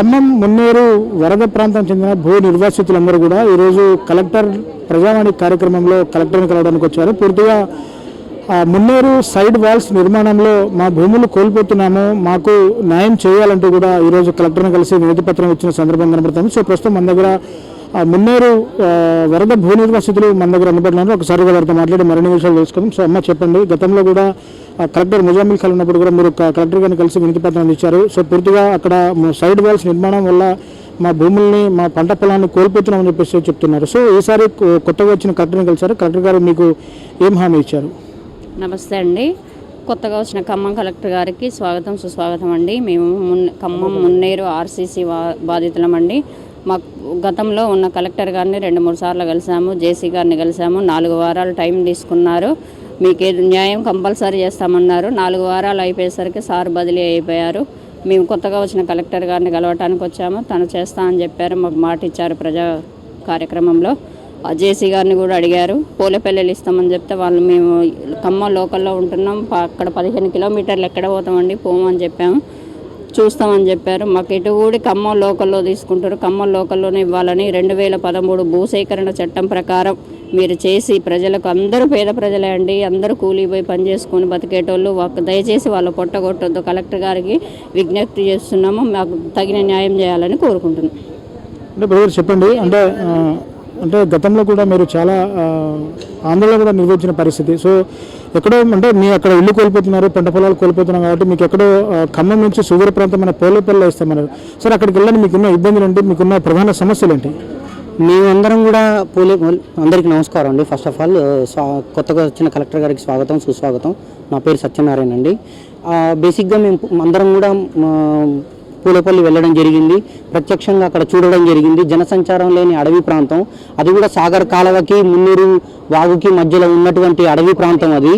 ఖమ్మం మున్నేరు వరద ప్రాంతం చెందిన భూ నిర్వాసితులందరూ కూడా ఈరోజు కలెక్టర్ ప్రజావాణి కార్యక్రమంలో కలెక్టర్ని కలవడానికి వచ్చారు. పూర్తిగా ఆ మున్నేరు సైడ్ వాల్స్ నిర్మాణంలో మా భూములు కోల్పోతున్నాము మాకు న్యాయం చేయాలంటూ కూడా ఈరోజు కలెక్టర్ని కలిసి వినతి పత్రం ఇచ్చిన సందర్భం కనబడుతుంది. సో ప్రస్తుతం మన దగ్గర మున్నేరు వరద భూ నిర్వాసితులు మన దగ్గర అందుబాటులో ఒకసారి వారితో మాట్లాడి మరిన్ని విషయాలు తెలుసుకుందాం. సో అమ్మ చెప్పండి గతంలో కూడా కలెక్టర్ ముజామిల్ ఖాన్ ఉన్నప్పుడు కూడా మీరు కలెక్టర్ గారిని కలిసి వినతి పత్రాన్ని ఇచ్చారు. సో పూర్తిగా అక్కడ సైడ్ వాల్స్ నిర్మాణం వల్ల మా భూముల్ని మా పంట పొలాన్ని కోల్పోతున్నామని చెప్పేసి చెప్తున్నారు. సో ఈసారి కొత్తగా వచ్చిన కలెక్టర్ని కలిసారు కలెక్టర్ గారు మీకు ఏం హామీ ఇచ్చారు? నమస్తే అండి. కొత్తగా వచ్చిన ఖమ్మం కలెక్టర్ గారికి స్వాగతం సుస్వాగతం అండి. మేము మున్ ఖమ్మం మున్నేరు ఆర్సీసీ బాధితులం బాధితులమండి. మాకు గతంలో ఉన్న కలెక్టర్ గారిని రెండు మూడు సార్లు కలిసాము జేసీ గారిని కలిసాము. నాలుగు వారాలు టైం తీసుకున్నారు. మీకు ఏది న్యాయం కంపల్సరీ చేస్తామన్నారు. నాలుగు వారాలు అయిపోయేసరికి సార్ బదిలీ అయిపోయారు. మేము కొత్తగా వచ్చిన కలెక్టర్ గారిని కలవటానికి వచ్చాము. తను చేస్తా అని చెప్పారు. మాకు మాట ఇచ్చారు ప్రజా కార్యక్రమంలో. ఆ జేసీ గారిని కూడా అడిగారు. పూలపల్లెలు ఇస్తామని చెప్తే వాళ్ళు మేము ఖమ్మం లోకల్లో ఉంటున్నాం. అక్కడ పదిహేను కిలోమీటర్లు ఎక్కడ పోతామండి? పోమని చెప్పాము. చూస్తామని చెప్పారు. మాకు ఇటు కూడా ఖమ్మం లోకల్లో తీసుకుంటారు. ఖమ్మం లోకల్లోనే ఇవ్వాలని రెండు వేల పదమూడు భూసేకరణ చట్టం ప్రకారం మీరు చేసి ప్రజలకు అందరూ పేద ప్రజలే అండి. అందరూ కూలిపోయి పనిచేసుకొని పని చేసుకొని బతికేటోళ్ళు ఒక దయచేసి వాళ్ళు పొట్టగొట్టొద్దు కలెక్టర్ గారికి విజ్ఞప్తి చేస్తున్నాము. మాకు తగిన న్యాయం చేయాలని కోరుకుంటున్నాం. అంటే చెప్పండి. అంటే అంటే గతంలో కూడా మీరు చాలా ఆ, ఆందోళన కూడా నిర్వహించిన పరిస్థితి. సో ఎక్కడో అంటే మీ అక్కడ ఇల్లు కోల్పోతున్నారు పంట పొలాలు కోల్పోతున్నారు కాబట్టి మీకు ఎక్కడో ఖమ్మం నుంచి సుదూర ప్రాంతమైన పోలేపల్లిలో ఇస్తామన్నారు. సార్ అక్కడికి వెళ్ళండి మీకున్న ఇబ్బందులు ఏంటి మీకున్న ప్రధాన సమస్యలు ఏంటి? మేమందరం కూడా పోలే అందరికీ నమస్కారం అండి. ఫస్ట్ ఆఫ్ ఆల్ స్వా- కొత్తగా వచ్చిన కలెక్టర్ గారికి స్వాగతం సుస్వాగతం. నా పేరు సత్యనారాయణ అండి. బేసిక్గా మేము అందరం కూడా మా, పూలపల్లి వెళ్ళడం జరిగింది. ప్రత్యక్షంగా అక్కడ చూడడం జరిగింది. జనసంచారం లేని అడవి ప్రాంతం. అది కూడా సాగర్ కాలవకి మున్నూరు వాగుకి మధ్యలో ఉన్నటువంటి అడవి ప్రాంతం అది.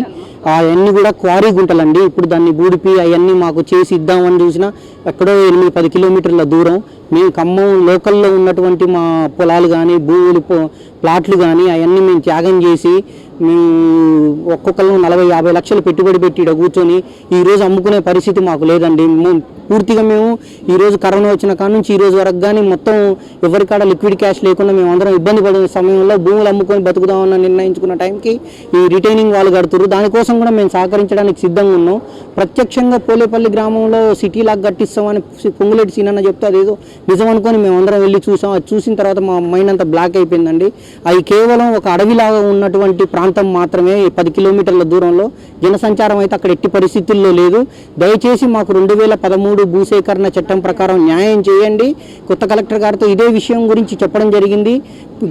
అవన్నీ కూడా క్వారీ గుంటలండి. ఇప్పుడు దాన్ని బూడిపి అవన్నీ మాకు చేసి ఇద్దామని చూసినా ఎక్కడో ఎనిమిది పది కిలోమీటర్ల దూరం. మేము ఖమ్మం లోకల్లో ఉన్నటువంటి మా పొలాలు కానీ భూములు ప్లాట్లు కానీ అవన్నీ మేము త్యాగం చేసి మేము ఒక్కొక్కరు నలభై యాభై లక్షలు పెట్టుబడి పెట్టి కూర్చొని ఈరోజు అమ్ముకునే పరిస్థితి మాకు లేదండి. మేము పూర్తిగా మేము ఈరోజు కరోనా వచ్చిన కాడ నుంచి ఈరోజు వరకు కానీ మొత్తం ఎవరికాడ లిక్విడ్ క్యాష్ లేకుండా మేము అందరం ఇబ్బంది పడిన సమయంలో భూములు అమ్ముకొని బతుకుదామని నిర్ణయించుకున్న టైంకి ఈ రిటైనింగ్ వాళ్ళు కడుతున్నారు దానికోసం కూడా మేము సహకరించడానికి సిద్ధంగా ఉన్నాం. ప్రత్యక్షంగా పోలేపల్లి గ్రామంలో సిటీ లాగా కట్టిస్తామని పొంగులేటి సీనన్న చెప్తే అదేదో నిజం అనుకొని మేము అందరం వెళ్ళి చూసాం. అది చూసిన తర్వాత మా మైండ్ అంతా బ్లాక్ అయిపోయిందండి. అది కేవలం ఒక అడవిలాగా ఉన్నటువంటి ప్రాంతం మాత్రమే పది కిలోమీటర్ల దూరంలో జనసంచారం అయితే అక్కడ ఎట్టి పరిస్థితుల్లో లేదు. దయచేసి మాకు రెండు వేల పదమూడు భూసేకరణ చట్టం ప్రకారం న్యాయం చేయండి. కొత్త కలెక్టర్ గారితో ఇదే విషయం గురించి చెప్పడం జరిగింది.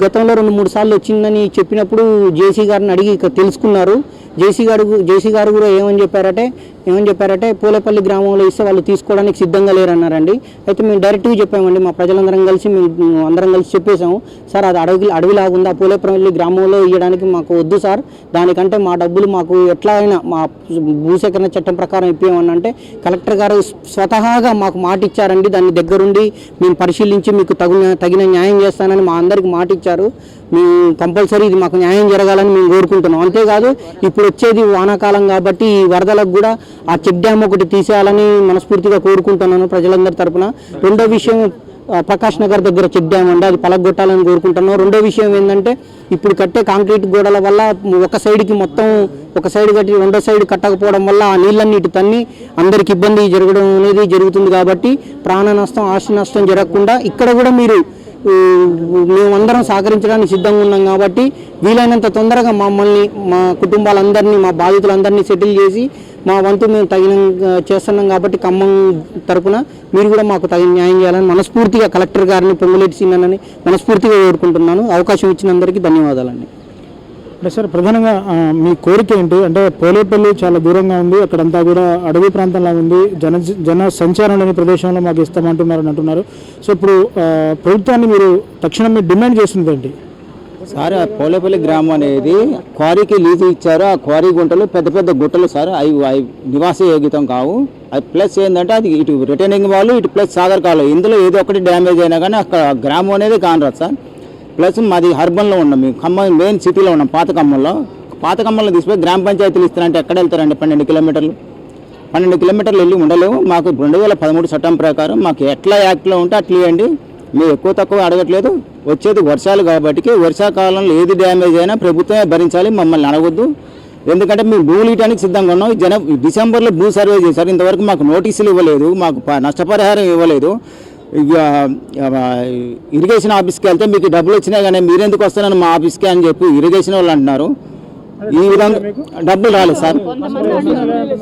గతంలో రెండు మూడు సార్లు వచ్చిందని చెప్పినప్పుడు జేసీ గారిని అడిగి తెలుసుకున్నారు. జేసీ గారు జేసీ గారు కూడా ఏమని చెప్పారంటే ఏమని చెప్పారంటే పూలపల్లి గ్రామంలో ఇస్తే వాళ్ళు తీసుకోవడానికి సిద్ధంగా లేరన్నారండి. అయితే మేము డైరెక్ట్గా చెప్పామండి మా ప్రజలందరం కలిసి మేము అందరం కలిసి చెప్పేసాము సార్ అది అడవి అడవిలాగా పూలపల్లి గ్రామంలో ఇవ్వడానికి మాకు వద్దు సార్. దానికంటే మా డబ్బులు మాకు ఎట్లా అయినా మా భూసేకరణ చట్టం ప్రకారం ఇప్పించమని అంటే కలెక్టర్ గారు స్వతహాగా మాకు మాట ఇచ్చారండి దాన్ని దగ్గరుండి మేము పరిశీలించి మీకు తగిన తగిన న్యాయం చేస్తానని మా అందరికి మాట ఇచ్చారు మేము కంపల్సరీ ఇది మాకు న్యాయం జరగాలని మేము కోరుకుంటున్నాం. అంతేకాదు ఇప్పుడు వచ్చేది వానాకాలం కాబట్టి ఈ వరదలకు కూడా ఆ చెక్ డ్యామ్ ఒకటి తీసేయాలని మనస్ఫూర్తిగా కోరుకుంటున్నాను ప్రజలందరి తరపున. రెండో విషయం ప్రకాష్ నగర్ దగ్గర చెక్ డ్యామ్ అండి అది పలగొట్టాలని కోరుకుంటున్నాం రెండో విషయం ఏంటంటే ఇప్పుడు కట్టే కాంక్రీట్ గోడల వల్ల ఒక సైడ్కి మొత్తం ఒక సైడ్ కట్టి రెండో సైడ్ కట్టకపోవడం వల్ల ఆ నీళ్ళన్నీ ఇటు తన్ని అందరికి ఇబ్బంది జరగడం అనేది జరుగుతుంది కాబట్టి ప్రాణ నష్టం ఆస్తి నష్టం జరగకుండా ఇక్కడ కూడా మీరు మేమందరం సహకరించడానికి సిద్ధంగా ఉన్నాం కాబట్టి వీలైనంత తొందరగా మమ్మల్ని మా కుటుంబాలందరినీ మా బాధితులందరినీ సెటిల్ చేసి మా వంతు మేము తగిన చేస్తున్నాం కాబట్టి ఖమ్మం తరపున మీరు కూడా మాకు తగిన న్యాయం చేయాలని మనస్ఫూర్తిగా కలెక్టర్ గారిని పొంగులేటి సీనని మనస్ఫూర్తిగా కోరుకుంటున్నాను. అవకాశం ఇచ్చినందరికీ ధన్యవాదాలండి. అంటే సార్ ప్రధానంగా మీ కోరిక ఏంటి? అంటే పోలేపల్లి చాలా దూరంగా ఉంది అక్కడంతా కూడా అడవి ప్రాంతంలా ఉంది జన జన సంచారం లేని ప్రదేశంలో మాకు ఇస్తామంటున్నారు అని అంటున్నారు. సో ఇప్పుడు ప్రభుత్వాన్ని మీరు తక్షణం మీరు డిమాండ్ చేస్తున్నది ఏంటి? సార్ ఆ పోలేపల్లి గ్రామం అనేది క్వారీకి లీజు ఇచ్చారు. ఆ క్వారీ గుంటలు పెద్ద పెద్ద గుట్టలు సార్ అవి అవి నివాసయోగ్యతం కావు. అది ప్లస్ ఏంటంటే అది ఇటు రిటర్నింగ్ వాళ్ళు ఇటు ప్లస్ సాగర్ కాలు ఇందులో ఏదో ఒకటి డ్యామేజ్ అయినా కానీ అక్కడ గ్రామం అనేది కానరాదు సార్. ప్లస్ మాది హర్బన్లో ఉన్నాం. మేము ఖమ్మం మెయిన్ సిటీలో ఉన్నాం పాత ఖమ్మంలో. పాత ఖమ్మంలో తీసుకుపోయి గ్రామ పంచాయతీలు ఇస్తారంటే ఎక్కడ వెళ్తారండి? పన్నెండు కిలోమీటర్లు. పన్నెండు కిలోమీటర్లు వెళ్ళి ఉండలేము. మాకు రెండు వేల పదమూడు చట్టం ప్రకారం మాకు ఎట్లా యాక్ట్లో ఉంటే అట్లా ఇవ్వండి. మేము ఎక్కువ తక్కువ అడగట్లేదు. వచ్చేది వర్షాలు కాబట్టి వర్షాకాలంలో ఏది డ్యామేజ్ అయినా ప్రభుత్వమే భరించాలి. మమ్మల్ని అడగొద్దు. ఎందుకంటే మేము భూములు ఇవ్వడానికి సిద్ధంగా ఉన్నాం. జన డిసెంబర్లో భూ సర్వే చేశారు. ఇంతవరకు మాకు నోటీసులు ఇవ్వలేదు. మాకు నష్టపరిహారం ఇవ్వలేదు. ఇరిగేషన్ ఆఫీస్కి వెళ్తే మీకు డబ్బులు వచ్చినాయి కానీ మీరెందుకు వస్తున్నాను మా ఆఫీస్కి అని చెప్పి ఇరిగేషన్ వాళ్ళు అంటున్నారు. ఈ విధంగా డబ్బులు రాలేదు సార్.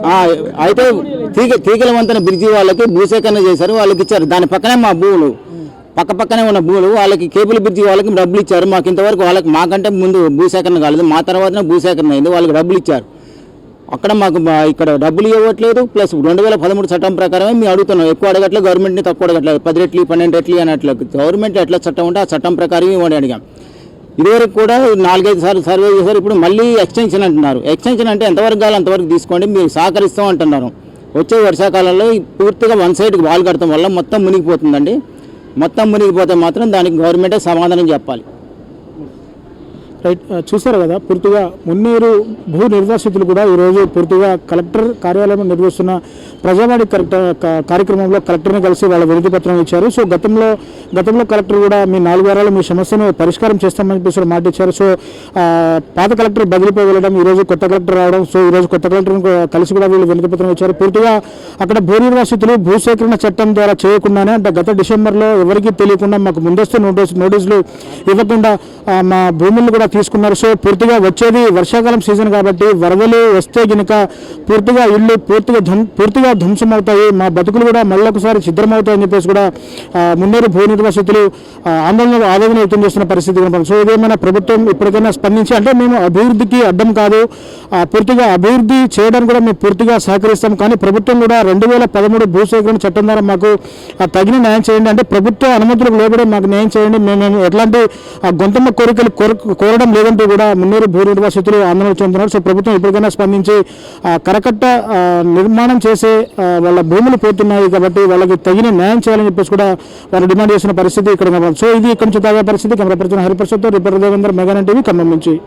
ఆ, అయితే తీగ తీగల వంతెన బ్రిడ్జి వాళ్ళకి భూసేకరణ చేశారు వాళ్ళకి ఇచ్చారు. దాని పక్కనే మా భూములు. పక్క పక్కనే ఉన్న భూములు వాళ్ళకి కేబుల్ బ్రిడ్జి వాళ్ళకి డబ్బులు ఇచ్చారు. మాకు ఇంతవరకు వాళ్ళకి మాకంటే ముందు భూసేకరణ కాలేదు. మా తర్వాతనే భూసేకరణ అయింది వాళ్ళకి డబ్బులు ఇచ్చారు. అక్కడ మాకు ఇక్కడ డబ్బులు ఇవ్వట్లేదు ప్లస్ రెండు వేల పదమూడు చట్టం ప్రకారమే మేము అడుగుతున్నాం. ఎక్కువ అడగట్లేదు గవర్నమెంట్ని తక్కువ అడగట్లేదు. పది రెట్లు పన్నెండు రెట్లు అనట్లు గవర్నమెంట్ ఎట్లా చట్టం ఉంటే ఆ చట్టం ప్రకారం ఇవ్వండి అడిగాం. ఇదివరకు కూడా నాలుగైదు సార్లు సర్వే చేశారు ఇప్పుడు మళ్ళీ ఎక్స్టెన్షన్ అంటున్నారు. ఎక్స్టెన్షన్ అంటే ఎంతవరకు కావాలి అంతవరకు తీసుకోండి మీరు సహకరిస్తాం అంటున్నారు. వచ్చే వర్షాకాలంలో పూర్తిగా వన్ సైడ్కి వాల్ కడతాం వల్ల మొత్తం మునిగిపోతుందండి. మొత్తం మునిగిపోతే మాత్రం దానికి గవర్నమెంటే సమాధానం చెప్పాలి. రైట్ చూశారు కదా పూర్తిగా మున్నేరు భూ నిర్వాసితులు కూడా ఈరోజు పూర్తిగా కలెక్టర్ కార్యాలయంలో నిర్వహిస్తున్న ప్రజావాణి కలెక్టర్ కార్యక్రమంలో కలెక్టర్ని కలిసి వాళ్ళ వినతి పత్రం ఇచ్చారు. సో గతంలో గతంలో కలెక్టర్ కూడా మీ నాలుగు వారాలు మీ సమస్యను పరిష్కారం చేస్తామని చెప్పేసి మాట ఇచ్చారు. సో పాత కలెక్టర్ బదిలీపై వెళ్ళడం ఈరోజు కొత్త కలెక్టర్ రావడం సో ఈరోజు కొత్త కలెక్టర్ని కలిసి కూడా వీళ్ళు వినతి పత్రం ఇచ్చారు. పూర్తిగా అక్కడ భూ నిర్వాసితులు భూసేకరణ చట్టం ద్వారా చేయకుండానే అంటే గత డిసెంబర్లో ఎవరికీ తెలియకుండా మాకు ముందస్తు నోటీస్ నోటీసులు ఇవ్వకుండా మా భూములను కూడా తీసుకున్నారు. సో పూర్తిగా వచ్చేది వర్షాకాలం సీజన్ కాబట్టి వరదలు వస్తే గనుక పూర్తిగా ఇల్లు పూర్తిగా ధ్వం పూర్తిగా ధ్వంసమవుతాయి. మా బతుకులు కూడా మళ్ళొకసారి ఛిద్రమవుతాయని చెప్పేసి కూడా మున్నేరు భూ నిర్వాసితులు ఆందోళన ఆవేదన వ్యక్తం చేస్తున్న పరిస్థితి కనపడుతుంది. సో ఇదేమైనా ప్రభుత్వం ఇప్పటికైనా స్పందించి అంటే మేము అభివృద్ధికి అడ్డం కాదు. పూర్తిగా అభివృద్ధి చేయడానికి కూడా మేము పూర్తిగా సహకరిస్తాం. కానీ ప్రభుత్వం కూడా రెండు వేల పదమూడు భూసేకరణ చట్టం ద్వారా మాకు ఆ, తగిన న్యాయం చేయండి. అంటే ప్రభుత్వ అనుమతులకు లోబడి మాకు న్యాయం చేయండి. మేము ఎట్లాంటి గొంతమ్మ కోరికలు కోరడం లేదంటూ కూడా మున్నూరు భూ నిర్వాసితులు ఆందోళన చెందుతున్నారు. సో ప్రభుత్వం ఇప్పటికైనా స్పందించి కరకట్ట నిర్మాణం చేసే వాళ్ళ భూములు పోతున్నాయి కాబట్టి వాళ్ళకి తగిన న్యాయం చేయాలని చెప్పేసి కూడా వాళ్ళు డిమాండ్ చేసిన పరిస్థితి ఇక్కడ సో ఇది ఇక్కడ నుంచి తాగే పరిస్థితి. కెమెరా పర్సన్ హరిప్రసాద్తో రిపర్ దేవేంద్ర మెగాన్ టీవీ ఖమ్మం నుంచి.